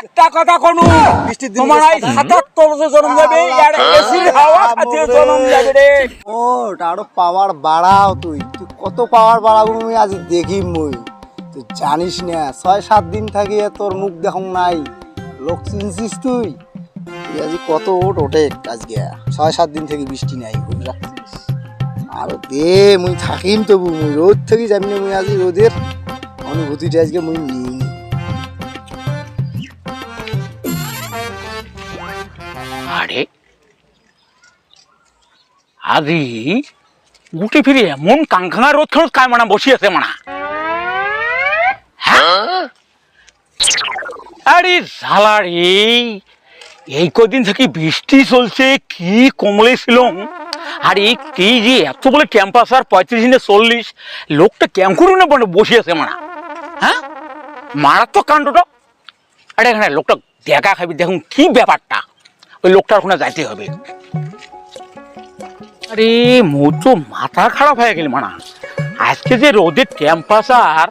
একটা কথা কোনো তোমার এই সাতাত্তর বছর জন্ম যাবে আর এসির হাওয়া খাতে জন্ম যাবে রে ও আরও পাওয়ার বাড়াও তুই তুই কত পাওয়ার বাড়াবো মুই আজ দেখি মুই তুই জানিস না ছয় সাত দিন থাকিয়ে তোর মুখ দেখুন নাই লোক চিনছিস তুই তুই আজ কত ওট ওঠে আজকে ছয় সাত দিন থেকে বৃষ্টি নাই রাখছিস আর দে মুই থাকিম তবু মুই রোদ থেকে যাবি না মুই আজ রোদের অনুভূতিটা আজকে মুই নিই আরে আজি গুটি ফিরে এমন কাঙ্খাঙা রোদ খানো কায় মানা বসি আছে মানা? হ্যাঁ? আরে ঝালারি এই কদিন থেকে বৃষ্টি চলছে, কি কমলে ছিল আর এই কি যে এত বলে টেম্পারেচার পঁয়ত্রিশ না চল্লিশ, লোকটা ক্যাম্প করুন না বসে আছে মানা? হ্যাঁ? মারাত্মক কাণ্ডটা। আরে এখানে লোকটা দেখা খাবি, দেখুন কি ব্যাপারটা। ওই লোকটার ওখানে যাইতে হবে। আরে মোর তো মাথা খারাপ হয়ে গেল মানা। আজকে যে রোদের টেম্পারেচার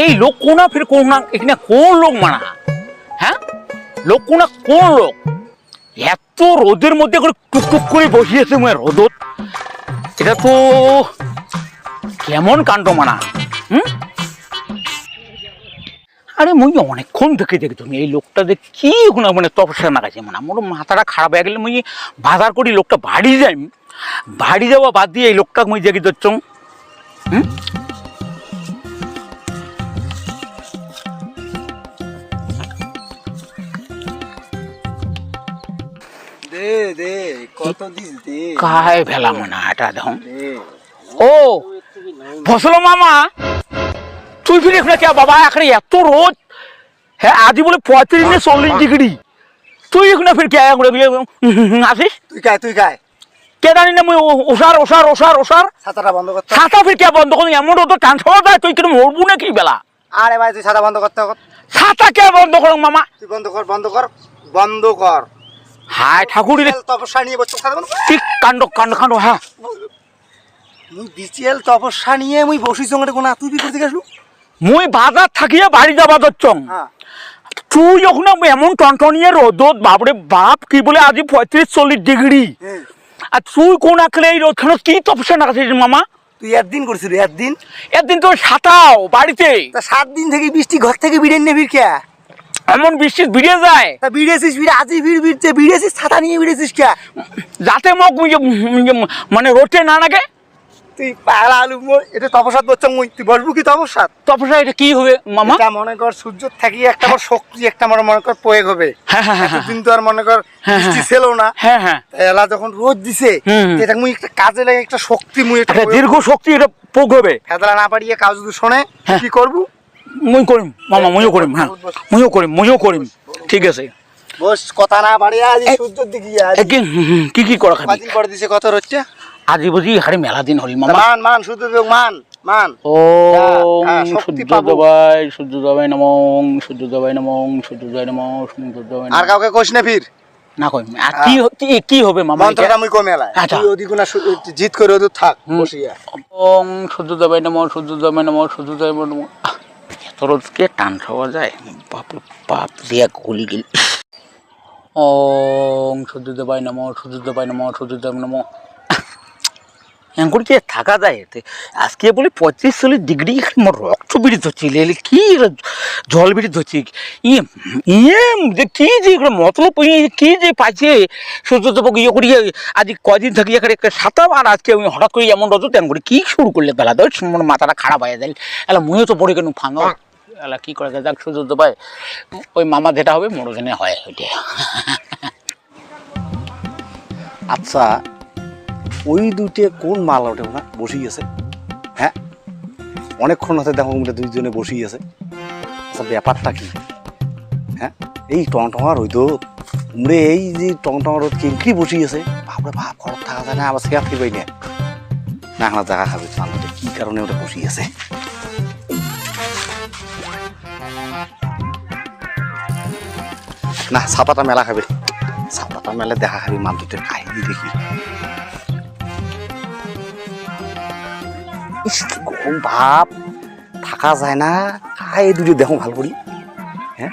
এই লোক কোনা ফির কোন না, এখানে কোন লোক মানা? হ্যাঁ? লোক কোনা কোন লোক? এত রোদের মধ্যে করে টুকটুক করে বসিয়েছে মই রোদত। এটা তো কেমন কাণ্ড মানা, হুম? আরে মুই অনেকক্ষণ দেখে দেখি তুমি এই লোকটা যে কি কোনো মানে তপস্যা না গেছে মানে আমার মাথাটা খারাপ হয়ে গেলে মুই বাজার করি লোকটা বাড়ি যাই। বাড়ি যাওয়া বাদ দিয়ে এই লোকটাকে মুই দেখি ধরছ। হুম? দে দে কত দিস দে। কায় ভেলা মনে এটা দেখুন ও ফসল মামা। তুই ফিরে এখানে কে? বাবা এখানে এত রোদ। হ্যাঁ আজ বলে পঁয়ত্রিশ না চল্লিশ ডিগ্রি। তুই এখানে ফির কে? করে আসিস? তুই কায় তুই কায় কে? জানি না মুই ও- ওসার ওসার ওসার ওসার ছাতাটা বন্ধ করতে ছাতা ফির কে বন্ধ করুন এমন রোদ টান যায় তুই কেন মরবু নাকি বেলা? আরে ভাই তুই ছাতা বন্ধ করতে কর। ছাতা কে বন্ধ করুন মামা? তুই বন্ধ কর বন্ধ কর বন্ধ কর। হায় বিচিএল তপস্যা নিয়ে ছাতা বন্ধ ঠিক কাণ্ড কাণ্ড কাণ্ড হ্যাঁ। মুই বিচিএল তপস্যা নিয়ে মুই বসি সঙ্গে কোনা তুই কি করতে গেছলু মুই বাজার থাকিয়ে বাড়ি যাবা দচ্ছং হ্যাঁ। তুই যখন এমন টনটনিয়ে রোদত বাপরে বাপ কি বলে আজি পঁয়ত্রিশ চল্লিশ ডিগ্রি। আর তুই কোন আঁকলে এই রোদ কি তপস্যা না মামা? তুই একদিন করছিস একদিন? একদিন তো সাঁতাও বাড়িতে। সাত দিন থেকে বৃষ্টি ঘর থেকে বিড়েন নে ফির কে? এমন বৃষ্টি ভিড়ে যায়। তা বিড়েছিস বিড়ে আজই ভিড় বিড়ছে বিড়েছিস ছাতা নিয়ে বিড়েছিস কে? যাতে মুখ মানে রোটে না লাগে তুই পালা আলু এটা তপস্যাত বলছ মুই তুই বসবু কি তপস্যাত? তপস্যা এটা কি হবে মামা? এটা মনে কর সূর্য থাকি একটা আমার শক্তি একটা আমার মনে কর প্রয়োগ হবে। হ্যাঁ হ্যাঁ হ্যাঁ। এতদিন তো আর মনে কর বৃষ্টি। ছিল না। হ্যাঁ হ্যাঁ। এলা যখন রোদ দিছে। এটা মুই একটা কাজে লাগে একটা শক্তি মুই একটা দীর্ঘ শক্তি এটা পোক হবে। ফেদলা না পারিয়ে কাজ যদি শোনে। কি করবু? মুই করিম মামা মুইও করিম হ্যাঁ। মুইও করিম মুইও করিম। ঠিক আছে। বস কথা না বাড়িয়ে আজ সূর্যের দিকে কি কি করা খাবি? কদিন পরে দিছে কত হচ্ছে? আজি বুঝি হারে মেলা দিন হলি মামা। মান মান সূর্য দেব মান মান। ও হ্যাঁ, শক্তি সূর্য পাবো। দবাই সূর্য দবাই নমং সূর্য দবাই নমং নমং সূর্য দবাই আর কাউকে কোশ না ফির না কই আর কি কি হবে মামা মন্ত্রটা মুই কমে এলাই আচ্ছা। তুই ওদিকে না জিত করে ওদের থাক বসিয়া ওং নমঃ নমঃ নমঃ। এত টান খাওয়া যায়। বাপ বাপ দিয়া গলি গেল। ওং সূর্য দেবাই নমঃ সূর্য দেবাই নমঃ সূর্য দেবাই নমঃ। কি থাকা যায় এতে আজকে বলে পঁয়ত্রিশ চল্লিশ ডিগ্রি মোর রক্ত বিড়ি ধরছি এলে কি জল বিড়ি ধরছি ইয়ে ইয়ে যে কি যে এগুলো মতলব কি যে পাইছে সূর্য দেবক ইয়ে করি আজ কদিন থাকি এখানে একটা সাতাম আর আজকে আমি হঠাৎ করে এমন রত তেমন করে কি শুরু করলে বেলা তো মানে মাথাটা খারাপ হয়ে যায় এলা মুইও তো পড়ে কেন ফাঙ্গা এলা কি করে যাক সূর্য দেবাই ওই মামা যেটা হবে মোর ওখানে হয় ওইটা আচ্ছা ওই দুটে কোন মাল ওঠে না বসেই আছে। হ্যাঁ? অনেকক্ষণ হতে দেখো ওটা দুইজনে বসেই আছে। আচ্ছা ব্যাপারটা কি? হ্যাঁ? এই টংটঙার ওই তো উমরে এই যে টংটঙার ওর কিনকি বসেই আছে? ভাবরে ভাব ঘর থাকা যায় না, আবার সেয়া ফিরবাই না। না আমার জায়গা খাবে মালটা কি কারণে ওটা বসেই আছে। না ছাতাটা মেলা খাবে। ছাতাটা মেলে দেখা খাবি, মাল দুটোর কাহিনী দেখি। ইস, কি গরম ভাব। থাকা যায় না। দুটো দেখো ভালো করি। হ্যাঁ?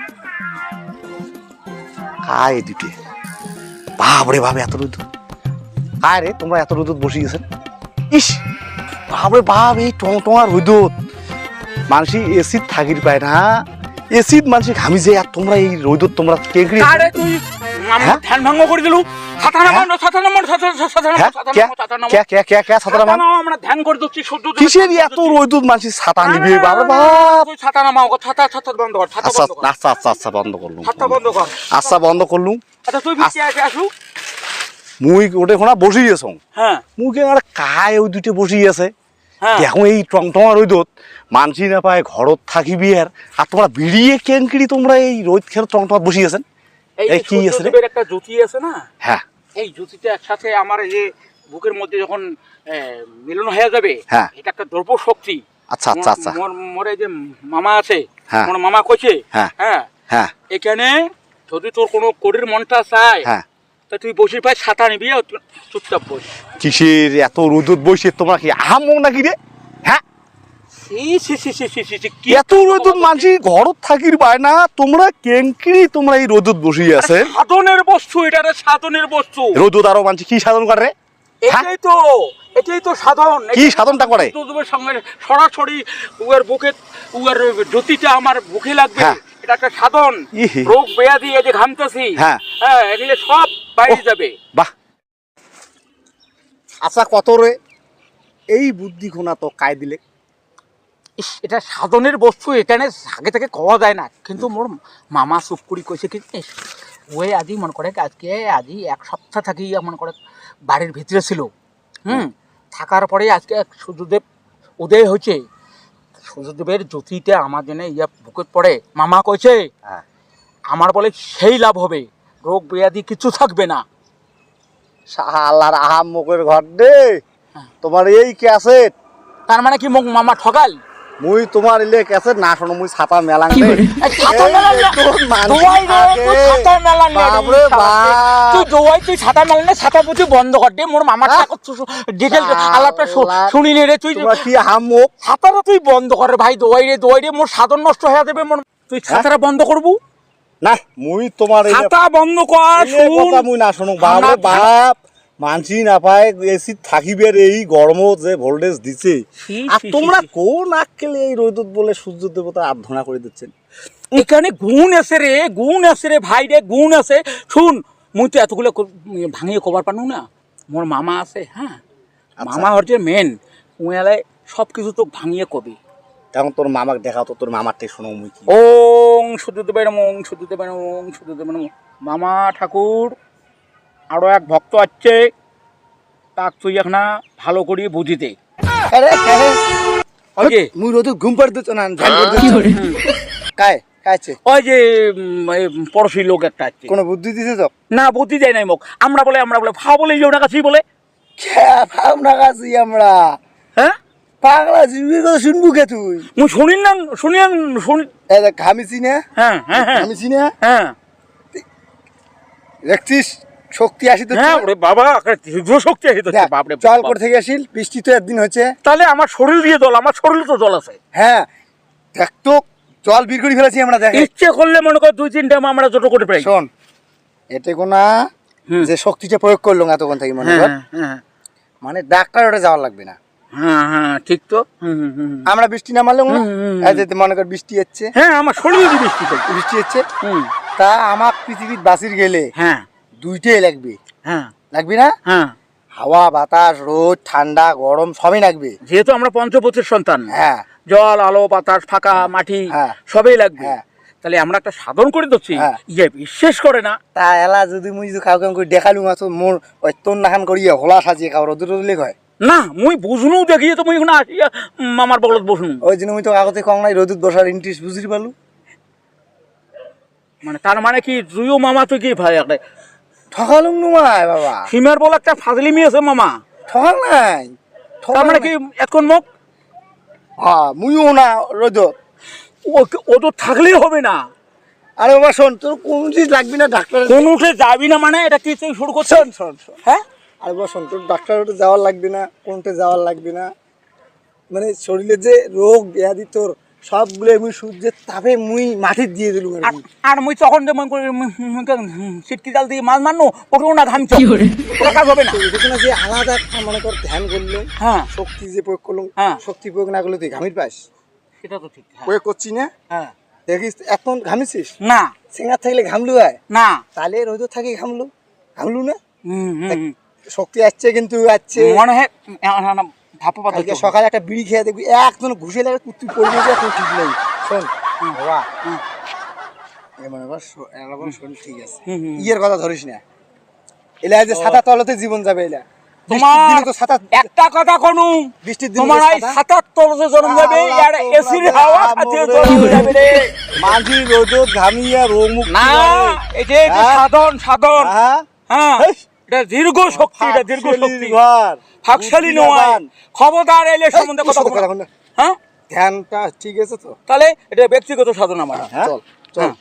দুটে। বাপ এত রোদ। কায় রে তোমরা এত রোদ বসে গেছেন ইস বাপরে বাপ এই টং টঙার রোদত। মানুষ এসিড থাকির পায় না। এসিড মানুষ ঘামি যে আর তোমরা এই রোদত তোমরা কেঁকড়ি তুই হ্যাঁ? ধ্যান ভঙ্গ করে দিলু হ্যাঁ? আচ্ছা বন্ধ কর। আচ্ছা আচ্ছা আচ্ছা বন্ধ করলুম। আচ্ছা আচ্ছা আসু মুই ওটে খোনা বসি গেছ হ্যাঁ। মুখে আর কায় ওই দুটো বসি আছে? হ্যাঁ। দেখো এই টং টঙা রোদত মানসি না পায় ঘরত থাকিবি আর আর তোমরা বিড়িয়ে কেঙ্কিড়ি তোমরা এই রোদ খেয়ে টং টঙা বসি আছেন? এই কি আছে রে? একটা জ্যোতি আছে না? হ্যাঁ। এই জ্যোতিটা একসাথে আমার যে বুকের মধ্যে যখন মিলন হয়ে যাবে হ্যাঁ। এটা একটা দ্রব্য শক্তি। আচ্ছা আচ্ছা আচ্ছা। মোর যে মামা আছে হ্যাঁ। মোর মামা কইছে হ্যাঁ। হ্যাঁ। হ্যাঁ। এখানে যদি তোর কোনো করির মনটা চায় হ্যাঁ। তা তুই বসে পাই ছাতা নিবি চুপচাপ বস। কিসের এত রোদত বসে? তোমরা কি আহাম নাকি রে? হ্যাঁ? এত রোদত ঘরত থাকির পায় না তোমরা তোমরা এই রোদত বসি আছে। সাধনের বস্তু এটা সাধনের বস্তু। রোদত আরও কি সাধন করে হ্যাঁ? এটাই তো এটাই তো সাধন। কি সাধনটা করে? তোদের সঙ্গে সরাসরি উয়ার বুকে উয়ার জ্যোতিটা আমার বুকে লাগবে। হ্যাঁ। এটা একটা সাধন। রোগ বেয়াদি এই যে ঘামতেছি। হ্যাঁ। হ্যাঁ এগুলো সব বাইরে যাবে। বাহ। আচ্ছা কত রে? এই বুদ্ধি খোনা তো কায় দিলে? এটা সাধনের বস্তু এখানে আগে থেকে খাওয়া যায় না। কিন্তু মোর মামা চুপ করি কইছে কি? ওই আজি মনে করে আজকে আজি এক সপ্তাহ থাকি মনে করে বাড়ির ভিতরে ছিল। হুম থাকার পরে আজকে সূর্যদেব উদয় হয়েছে। সূর্যদেবের জ্যোতিটা আমার জন্য ইয়া বুকে পড়ে। মামা কইছে হ্যাঁ। আমার বলে সেই লাভ হবে রোগ ব্যাধি কিছু থাকবে না। শালার আহাম মুখের ঘর দে হ্যাঁ। তোমার এই ক্যাসেট। তার মানে কি মোক মামা ঠকাল মুই তোমার ইলে ক্যাসেট না শোনো মুই ছাতা মেলাং এই ছাতা মানুষ দোয়াই রে, তুই। ছাতা মেলান না রে, বাপরে বাপ। তুই দোয়াই তুই ছাতা মেলান না, ছাতা পুঁতি বন্ধ কর দে। মোর মামার হ্যাঁ? ডিটেল আলাপটা শুনি নে রে তুই কি আহাম মুখ ছাতাটা তুই বন্ধ কর রে ভাই দোয়াই রে দোয়াই রে। মোর সাধন নষ্ট হয়ে যাবে মোর তুই হ্যাঁ? ছাতাটা বন্ধ করবু? না মুই তোমার ছাতা বন্ধ কর শুন কথা মুই না শোনো আমরা- বাপ। মানসি না পায় এসি থাকিবের এই গরম যে ভোল্টেজ দিছে। আর তোমরা। কোন আক্কেলে এই রোদত বলে সূর্য দেবতা আরাধনা করে দিচ্ছেন? এখানে গুণ আছে রে গুণ আছে রে ভাই রে গুণ আছে। শুন মুই তো এতগুলো ভাঙিয়ে কবার পানু না। মোর মামা আছে হ্যাঁ? আচ্ছা। মামা হচ্ছে মেন উয়ালে সব কিছু তো ভাঙিয়ে কবি। তখন তোর মামাকে দেখাও তো তোর মামারটাই শোনো মুই কি। ওং শুদ্ধদেবের ওং শুদ্ধদেবের ওং ওং। মামা ঠাকুর। আরও এক ভক্ত আছে তাক তুই এখন ভালো করে বুঝিতে। আরে আরে। ওই যে মুই ঘুম পাড় দিচ্ছ না কায় ওই যে পড়শি লোক একটা আছে কোনো বুদ্ধি দিছে তো? না বুদ্ধি দেয় নাই মোক। আমরা বলে আমরা বলে ফা বলে কাছেই বলে। আমরা কাছি আমরা। হ্যাঁ? পাগলা জিবির কথা শুনবু কে তুই? শুনিন না শুনি ঘামিছি না হ্যাঁ হ্যাঁ হ্যাঁ। ঘামিছি না হ্যাঁ। দেখছিস? শক্তি আসি তো হ্যাঁ ওরে বাবা তীব্র শক্তি আছে তো বাপরে জল। করে থেকে আসিল? বৃষ্টি তো একদিন হচ্ছে তাহলে আমার শরীর দিয়ে জল আমার শরীরে তো জল আছে। হ্যাঁ দেখ তো জল বের করে ফেলেছি আমরা দেখ। ইচ্ছে করলে মনে কর দুই তিনটা আমরা যত করে পাই শোন এতে কোনা যে শক্তিটা প্রয়োগ করল এতক্ষণ থেকে মনে কর। হ্যাঁ হ্যাঁ। মানে ডাক্তার ওটা যাওয়ার লাগবে না। ঠিক তো। আমরা বৃষ্টি না যে মনে কর বৃষ্টি হচ্ছে। হ্যাঁ আমার শরীরে বৃষ্টি বৃষ্টি হচ্ছে। তা আমার পৃথিবীর বাসির গেলে হ্যাঁ। দুইটাই লাগবে। হ্যাঁ। লাগবে না? হ্যাঁ। হাওয়া বাতাস রোদ ঠান্ডা গরম সবই লাগবে। যেহেতু আমরা পঞ্চপতির সন্তান হ্যাঁ। জল আলো বাতাস ফাঁকা মাটি হ্যাঁ। সবই লাগবে। হ্যাঁ। তাহলে আমরা একটা সাধন করে দিচ্ছি হ্যাঁ। ইয়ে বিশ্বাস করে না। তা এলা যদি মুই যদি কাউকে করে দেখালুম আছো মোর ওই তোর নাখান করিয়ে হোলা সাজিয়ে খাও রোদ রোদলে কয় না মুই বুঝনু দেখিয়ে তো মুই এখন আসিয়া উম, মামার বগলত বসনু। ওই জন্য মুই তো কাগজে কম নাই রোদত বসার ইন্টারেস্ট বুঝতে পারলু। মানে তার মানে কি তুইও মামা তুই কি ভাই একটা ঠকালুম নুমায় বাবা। সীমার বল একটা ফাজলিমি আছে মামা। ঠকাল নাই তার মানে কি এখন মোক হ্যাঁ মুইও না রোদত ও- তো থাকলেই হবে না। আরে বাবা শোন তোর কোন জিনিস লাগবি না ডাক্তার কোন উঠে যাবি না মানে? এটা কি তুই শুরু করছেন শোন শোন হ্যাঁ? আরে বাবা শোন তোর ডাক্তার ওটা যাওয়ার লাগবে না কোনটা যাওয়ার লাগবে না। মানে শরীরে যে রোগ ব্যাধি তোর সবগুলো মুই সূর্যের তাপে মুই মাটি দিয়ে দিলুম আর মুই তখন যে মন করি সিটকি জাল দিয়ে মাছ মারনো ওটাও না ঘামছ ওটা কাজ হবে না। যে আলাদা একটা মনে কর ধ্যান করলে হ্যাঁ। শক্তি যে প্রয়োগ করলাম হ্যাঁ। শক্তি প্রয়োগ না করলে তুই ঘামির পাস। সেটা তো ঠিক হ্যাঁ। প্রয়োগ করছি না? হ্যাঁ। দেখিস এখন ঘামিছিস? না। সিঙ্গার থাকলে ঘামলু হয় না। তাহলে রোদ থাকি ঘামলু। ঘামলু না? হুম, হুম, হুম। শক্তি আসছে কিন্তু আসছে। মনে হয় পাতা সকালে একটা বিড়ি খেয়ে দেখবি একজন ঘুষে লাগে তুই পড়বি ঠিক নেই শোন বাবা মনে কর শোন ঠিক আছে। ইয়ের কথা ধরিস না। এলা যে ছাতা তলতে জীবন যাবে এলা। তোমার একটা কথা কোনু তোমার এই যে জন্ম যাবে আর এসির হাওয়া খাতে জন্ম যাবে। রে। মাঝি রোদ ঘামিয়া রোমুখ না এই যে হ্যাঁ? সাধন সাধন। হ্যাঁ? হ্যাঁ। এটা দীর্ঘ শক্তি এটা দীর্ঘ শক্তি ফাঁকশালী নয় লাগান। এলে সম্বন্ধে কথা। হ্যাঁ ধ্যানটা ঠিক আছে তো তাহলে এটা ব্যক্তিগত সাধনা আমার চল চল হ্যাঁ।